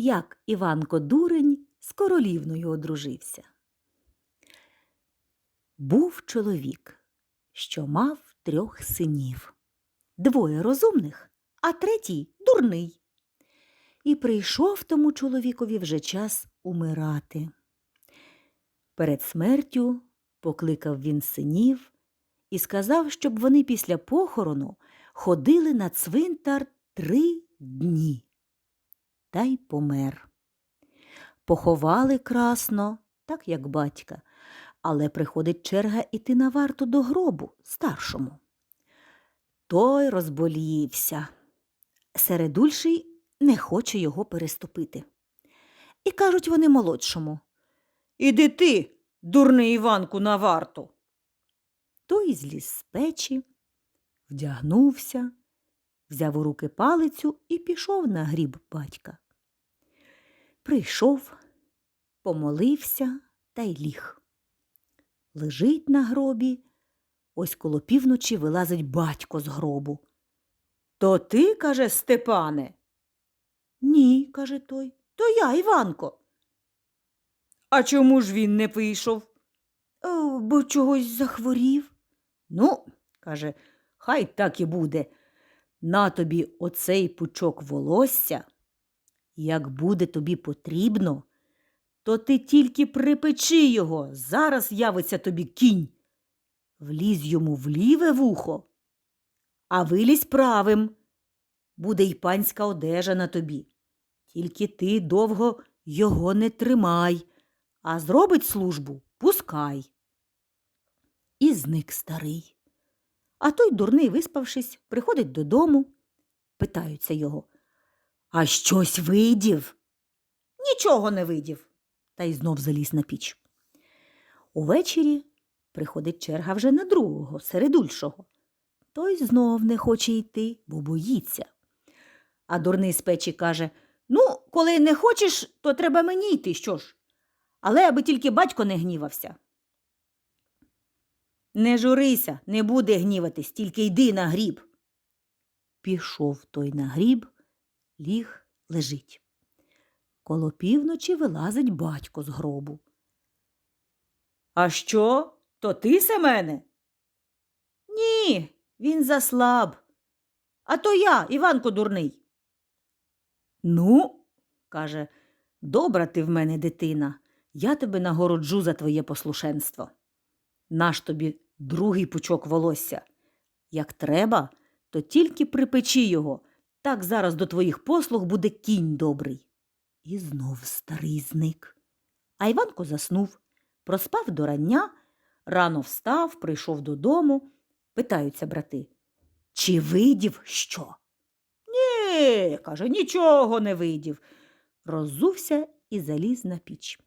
як Іванко Дурень з королівною одружився. Був чоловік, що мав трьох синів, двоє розумних, а третій дурний. І прийшов тому чоловікові вже час умирати. Перед смертю покликав він синів і сказав, щоб вони після похорону ходили на цвинтар три дні. Та й помер. Поховали красно, так як батька, але приходить черга іти на варту до гробу старшому. Той розболівся. Середульший не хоче його переступити. І кажуть вони молодшому. Іди ти, дурний Іванку, на варту. Той зліз з печі, вдягнувся, взяв у руки палицю і пішов на гріб батька. Прийшов, помолився та й ліг. Лежить на гробі, ось коло півночі вилазить батько з гробу. То ти, каже Степане, Ні, каже той, то я, Іванко. а чому ж він не вийшов? «Е, Бо чогось захворів. Ну, каже, хай так і буде. На тобі оцей пучок волосся. Як буде тобі потрібно, то ти тільки припечи його, зараз явиться тобі кінь. Влізь йому в ліве вухо, а вилізь правим. Буде й панська одежа на тобі. Тільки ти довго його не тримай, а зробить службу пускай. І зник старий. А той дурний, виспавшись, приходить додому, питаються його. А щось видів? Нічого не видів. Та й знов заліз на піч. Увечері приходить черга вже на другого, середульшого. Той знов не хоче йти, бо боїться. А дурний з печі каже Ну, коли не хочеш, то треба мені йти, що ж? Але аби тільки батько не гнівався. Не журися, не буде гніватись, тільки йди на гріб. Пішов той на гріб, ліг лежить. Коло півночі вилазить батько з гробу. А що? То ти, Семене? Ні, він заслаб. А то я, Іванко дурний. Ну, каже, добра ти в мене дитина, я тебе нагороджу за твоє послушенство. Наш тобі другий пучок волосся. Як треба, то тільки припечи його, так зараз до твоїх послуг буде кінь добрий. І знов старий зник. А Іванко заснув, проспав до рання, рано встав, прийшов додому. Питаються брати. Чи видів що? Ні, каже, нічого не видів. Роззувся і заліз на піч.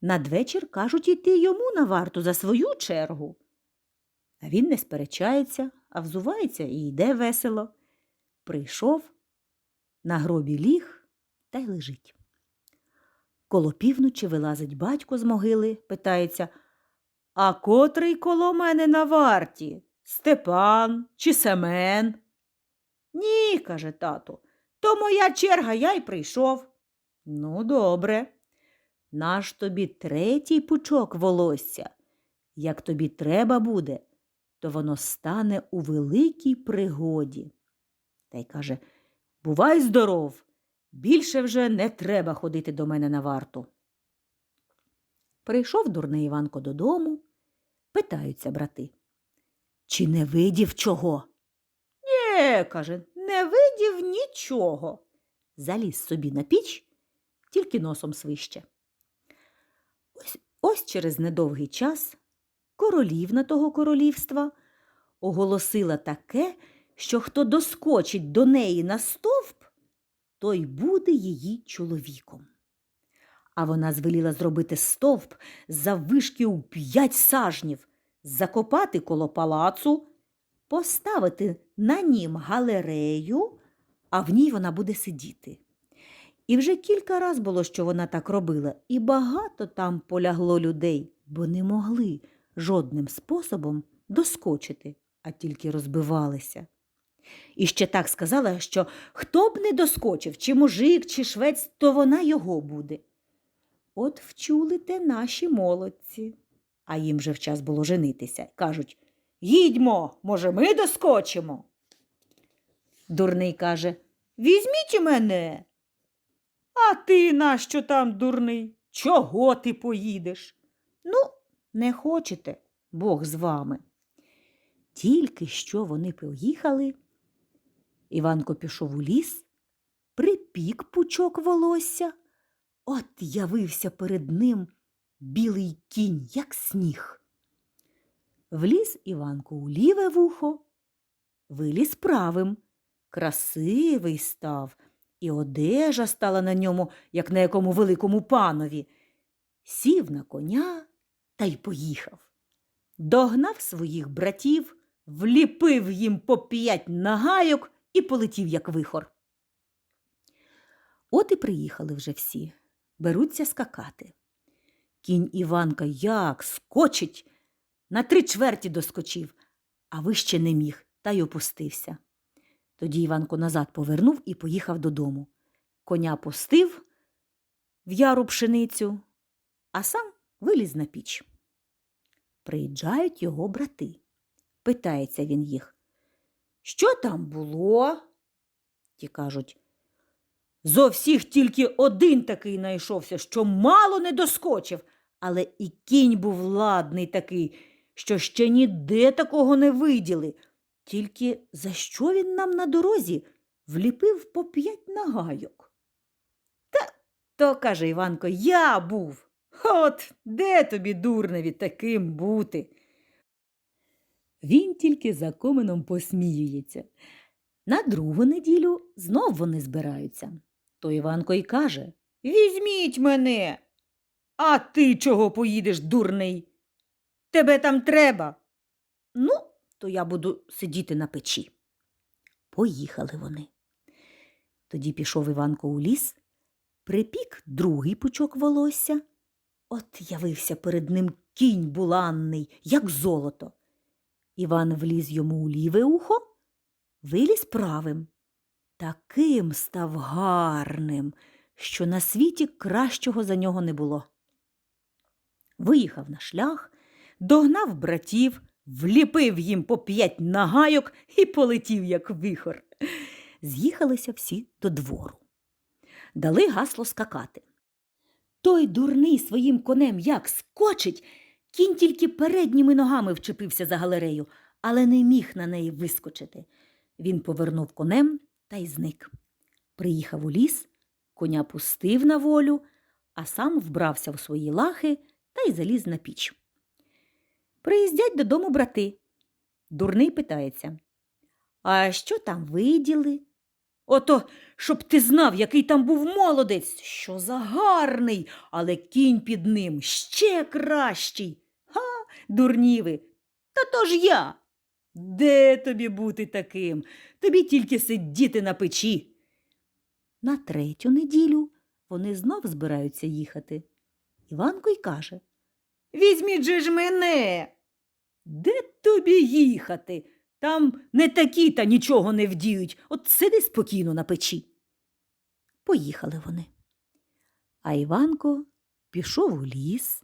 Надвечір кажуть іти йому на варту за свою чергу. А він не сперечається, а взувається і йде весело. Прийшов, на гробі ліг та й лежить. Коло півночі вилазить батько з могили, питається А котрий коло мене на варті? Степан чи Семен? Ні, каже тато, то моя черга, я й прийшов. Ну, добре. Наш тобі третій пучок волосся. Як тобі треба буде, то воно стане у великій пригоді. Та й каже Бувай здоров, більше вже не треба ходити до мене на варту. Прийшов дурний Іванко додому, питаються брати. Чи не видів чого? Ні, каже, не видів нічого. Заліз собі на піч, тільки носом свище. Ось, через недовгий час королівна того королівства оголосила таке, що хто доскочить до неї на стовп, той буде її чоловіком. А вона звеліла зробити стовп заввишки у п'ять сажнів, закопати коло палацу, поставити на нім галерею, а в ній вона буде сидіти. І вже кілька раз було, що вона так робила, і багато там полягло людей, бо не могли жодним способом доскочити, а тільки розбивалися. І ще так сказала, що хто б не доскочив, чи мужик, чи швець, то вона його буде. От вчули те наші молодці, а їм же вчас було женитися. Кажуть Їдьмо, може, ми доскочимо. Дурний каже Візьміть мене. А ти нащо там, дурний? Чого ти поїдеш? Ну, не хочете, Бог з вами. Тільки що вони поїхали, Іванко пішов у ліс, припік пучок волосся, от явився перед ним білий кінь, як сніг. Вліз Іванко у ліве вухо, виліз правим, красивий став, і одежа стала на ньому, як на якому великому панові. Сів на коня та й поїхав. Догнав своїх братів, вліпив їм по п'ять нагайок і полетів, як вихор. От і приїхали вже всі, беруться скакати. Кінь Іванка як скочить, на три чверті доскочив, а вище не міг, та й опустився. Тоді Іванко назад повернув і поїхав додому. Коня пустив в яру пшеницю, а сам виліз на піч. Приїжджають його брати. Питається він їх. Що там було? Ті кажуть. Зо всіх тільки один такий знайшовся, що мало не доскочив, але і кінь був ладний такий, що ще ніде такого не виділи. Тільки за що він нам на дорозі вліпив по п'ять нагайок? Та то, каже Іванко, я був. От де тобі, дурневі, таким бути? Він тільки за коменом посміюється. На другу неділю знов вони збираються. То Іванко й каже Візьміть мене. А ти чого поїдеш, дурний? Тебе там треба. Ну, то я буду сидіти на печі. Поїхали вони. Тоді пішов Іванко у ліс, припік другий пучок волосся. От явився перед ним кінь буланний, як золото. Іван вліз йому у ліве ухо, виліз правим. Таким став гарним, що на світі кращого за нього не було. Виїхав на шлях, догнав братів, вліпив їм по п'ять нагайок і полетів, як вихор. З'їхалися всі до двору. Дали гасло скакати. Той дурний своїм конем як скочить, кінь тільки передніми ногами вчепився за галерею, але не міг на неї вискочити. Він повернув конем та й зник. Приїхав у ліс, коня пустив на волю, а сам вбрався в свої лахи та й заліз на піч. Приїздять додому брати. Дурний питається. А що там виділи? Ото, щоб ти знав, який там був молодець, що за гарний, але кінь під ним ще кращий. Га, дурніви, та то ж я. Де тобі бути таким? Тобі тільки сидіти на печі. На третю неділю вони знов збираються їхати. Іванко й каже Візьміть же ж мене. Де тобі їхати? Там не такі та нічого не вдіють. От сиди спокійно на печі. Поїхали вони. А Іванко пішов у ліс,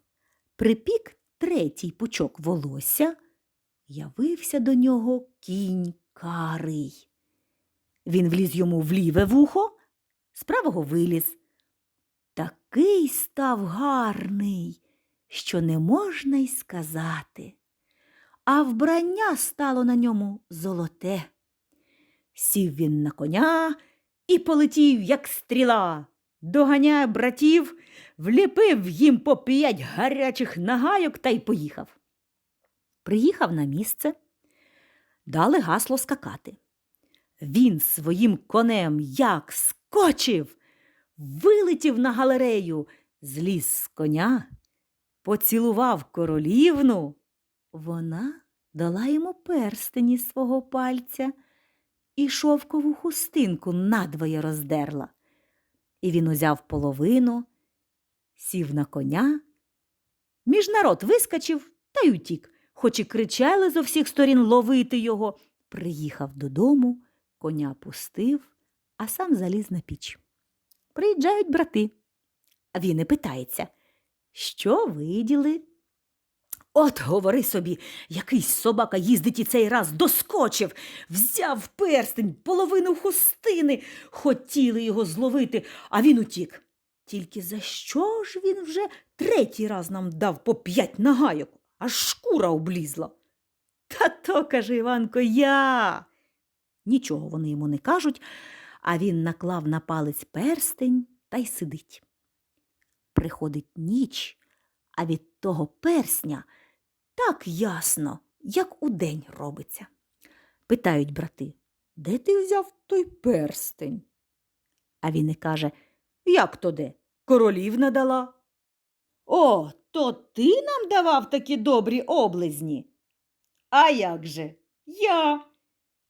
припік третій пучок волосся, явився до нього кінь карий. Він вліз йому в ліве вухо, з правого виліз. Такий став гарний, що не можна й сказати а вбрання стало на ньому золоте. Сів він на коня і полетів, як стріла, доганяє братів, вліпив їм по п'ять гарячих нагайок та й поїхав. Приїхав на місце, дали гасло скакати. Він своїм конем як скочив, вилетів на галерею, зліз з коня, поцілував королівну. Вона дала йому перстені свого пальця і шовкову хустинку надвоє роздерла. І він узяв половину, сів на коня, між народ вискочив та й утік, хоч і кричали зо всіх сторін ловити його, приїхав додому, Коня пустив, а сам заліз на піч. Приїжджають брати. А він і питається, що виділи? От, говори собі, якийсь собака їздить і цей раз доскочив, взяв перстень, половину хустини, хотіли його зловити, а він утік. Тільки за що ж він вже третій раз нам дав по п'ять нагайок, аж шкура облізла. Та то, каже Іванко, я. Нічого вони йому не кажуть, а він наклав на палець перстень та й сидить. Приходить ніч, а від того персня так ясно, як удень робиться. Питають брати, де ти взяв той перстень? А він і каже, як то де? Королівна дала. О, то ти нам давав такі добрі облизні? А як же? Я.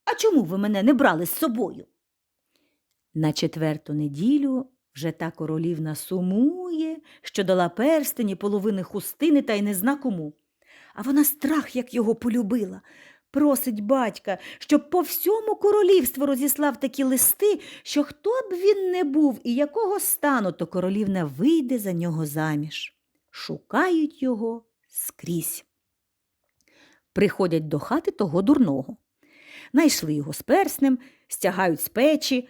А чому ви мене не брали з собою? На четверту неділю вже та королівна сумує, що дала перстені половини хустини та й не зна кому. А вона страх, як його полюбила. Просить батька, щоб по всьому королівству розіслав такі листи, що хто б він не був і якого стану, то королівна вийде за нього заміж. Шукають його скрізь. Приходять до хати того дурного. Найшли його з перснем, стягають з печі.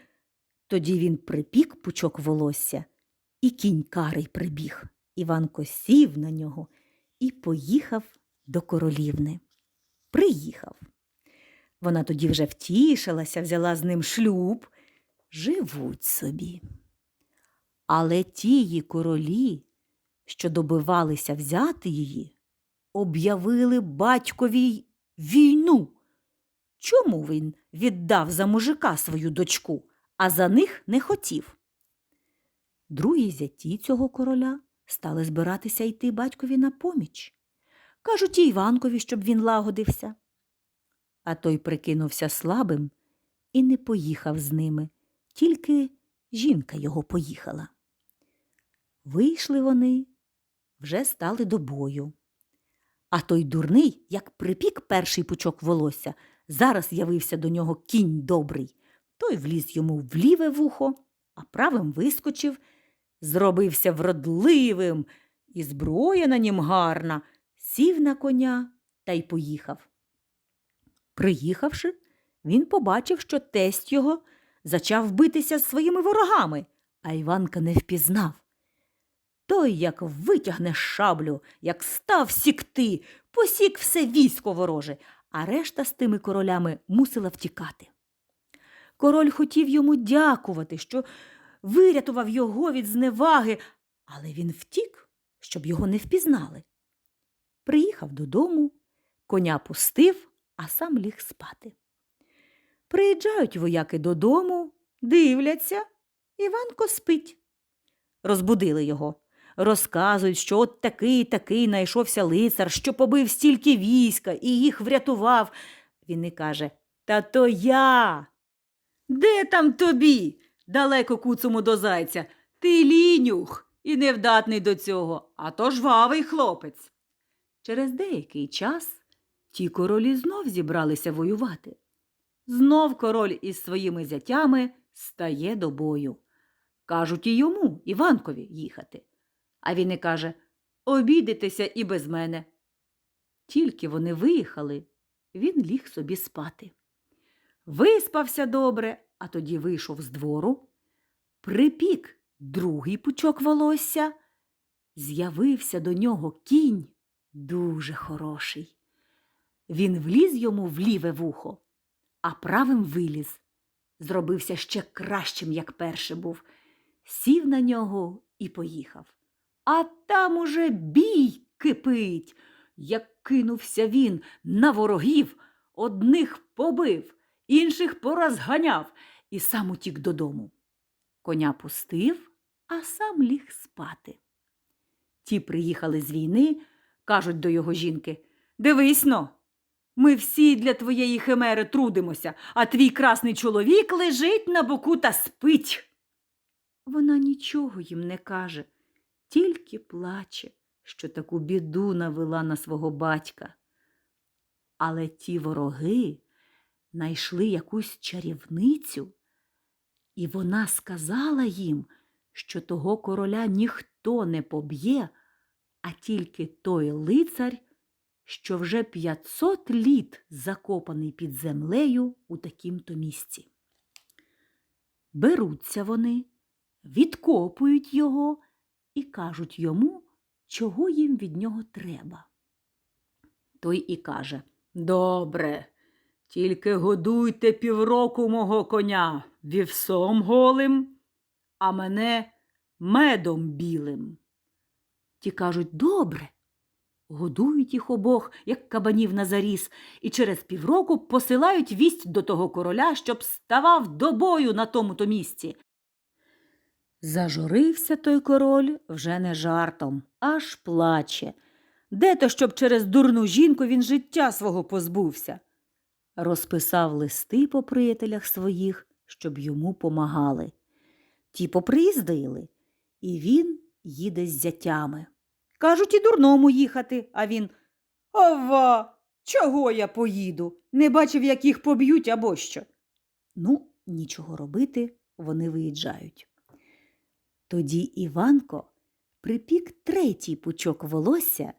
Тоді він припік пучок волосся, і кінь карий прибіг. Іванко сів на нього і поїхав до королівни. Приїхав. Вона тоді вже втішилася, взяла з ним шлюб. Живуть собі. Але тії королі, що добивалися взяти її, об'явили батькові війну. Чому він віддав за мужика свою дочку, а за них не хотів? Другі зяті цього короля стали збиратися йти батькові на поміч. Кажуть і Іванкові, щоб він лагодився. А той прикинувся слабим і не поїхав з ними, тільки жінка його поїхала. Вийшли вони, вже стали до бою. А той дурний, як припік перший пучок волосся, зараз явився до нього кінь добрий. Той вліз йому в ліве вухо, а правим вискочив, зробився вродливим, і зброя на нім гарна, сів на коня та й поїхав. Приїхавши, він побачив, що тесть його зачав битися з своїми ворогами, а Іванка не впізнав. Той, як витягне шаблю, як став сікти, посік все військо вороже, а решта з тими королями мусила втікати. Король хотів йому дякувати, що вирятував його від зневаги, але він втік, щоб його не впізнали. Приїхав додому, коня пустив, а сам ліг спати. Приїжджають вояки додому, дивляться, Іванко спить. Розбудили його. Розказують, що от такий такий найшовся лицар, що побив стільки війська і їх врятував. Він і каже Та то я. Де там тобі? Далеко куцому до зайця. Ти лінюх і невдатний до цього, а то жвавий хлопець. Через деякий час ті королі знов зібралися воювати. Знов король із своїми зятями стає до бою. Кажуть і йому, Іванкові, їхати. А він і каже обідитеся і без мене. Тільки вони виїхали, він ліг собі спати. Виспався добре, а тоді вийшов з двору, припік другий пучок волосся, з'явився до нього кінь дуже хороший. Він вліз йому в ліве вухо, а правим виліз. Зробився ще кращим, як перше був. Сів на нього і поїхав. А там уже бій кипить. Як кинувся він на ворогів, одних побив, інших порозганяв і сам утік додому. Коня пустив, а сам ліг спати. Ті приїхали з війни, кажуть до його жінки Дивись но, ми всі для твоєї химери трудимося, а твій красний чоловік лежить на боку та спить. Вона нічого їм не каже, тільки плаче, що таку біду навела на свого батька. Але ті вороги найшли якусь чарівницю, і вона сказала їм, що того короля ніхто не поб'є, а тільки той лицар, що вже 500 літ закопаний під землею у такім-то місці. Беруться вони, відкопують його і кажуть йому, чого їм від нього треба. Той і каже Добре, тільки годуйте півроку мого коня вівсом голим, а мене медом білим. Ті кажуть Добре. Годують їх обох, як кабанів на заріз, і через півроку посилають вість до того короля, щоб ставав до бою на тому то місці. Зажурився той король вже не жартом, аж плаче. Де то, щоб через дурну жінку він життя свого позбувся? Розписав листи по приятелях своїх, щоб йому помагали. Ті поприїздили, і він їде з зятями. Кажуть, і дурному їхати, а він Ова, чого я поїду? Не бачив, як їх поб'ють або що. Ну, нічого робити, вони виїжджають. Тоді Іванко припік третій пучок волосся,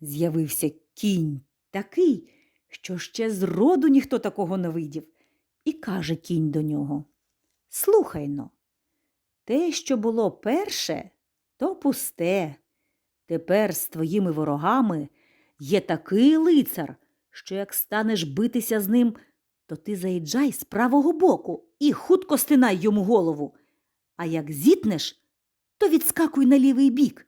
з'явився кінь такий, що ще зроду ніхто такого не видів, і каже кінь до нього Слухай но, те, що було перше, то пусте. Тепер з твоїми ворогами є такий лицар, що як станеш битися з ним, то ти заїжджай з правого боку і хутко стинай йому голову. А як зітнеш, то відскакуй на лівий бік,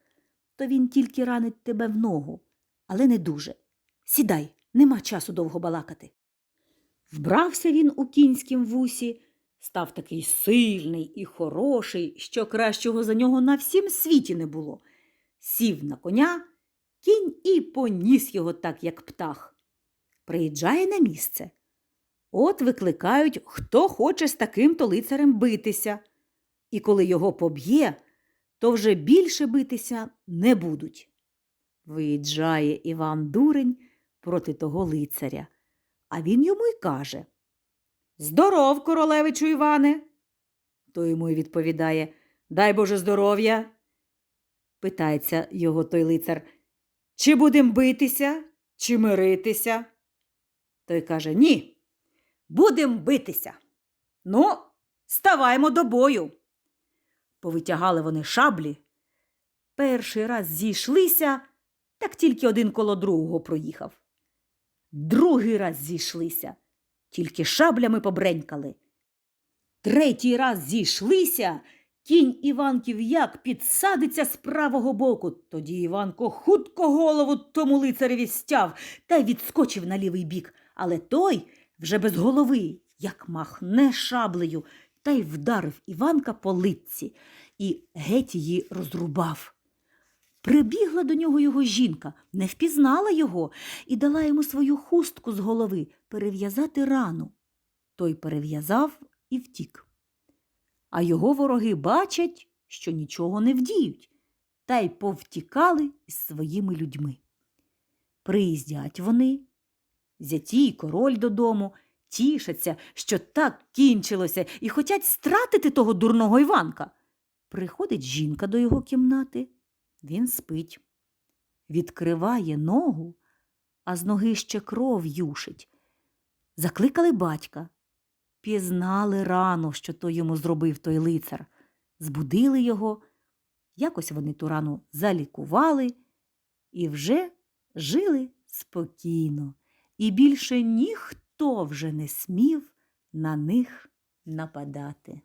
то він тільки ранить тебе в ногу, але не дуже. Сідай, нема часу довго балакати. Вбрався він у кінськім вусі, став такий сильний і хороший, що кращого за нього на всім світі не було. Сів на коня, кінь і поніс його так, як птах. Приїжджає на місце. От викликають, хто хоче з таким-то лицарем битися. І коли його поб'є, то вже більше битися не будуть. Виїжджає Іван Дурень проти того лицаря, а він йому й каже Здоров, королевичу Іване. Той йому й відповідає Дай Боже здоров'я. Питається його той лицар, чи будем битися, чи миритися? Той каже Ні, будем битися. Ну, ставаймо до бою. Повитягали вони шаблі. Перший раз зійшлися, так тільки один коло другого проїхав. Другий раз зійшлися, тільки шаблями побренькали. Третій раз зійшлися, кінь Іванків як підсадиться з правого боку. Тоді Іванко хутко голову тому лицареві стяв та й відскочив на лівий бік. Але той вже без голови, як махне шаблею, та й вдарив Іванка по литці і геть її розрубав. Прибігла до нього його жінка, не впізнала його і дала йому свою хустку з голови перев'язати рану. Той перев'язав і втік. А його вороги бачать, що нічого не вдіють, та й повтікали із своїми людьми. Приїздять вони, зяті й король додому, тішаться, що так кінчилося, і хотять стратити того дурного Іванка. Приходить жінка до його кімнати, він спить. Відкриває ногу, а з ноги ще кров юшить. Закликали батька. Пізнали рано, що то йому зробив той лицар. Збудили його. Якось вони ту рану залікували і вже жили спокійно, і більше ніхто вже не смів на них нападати.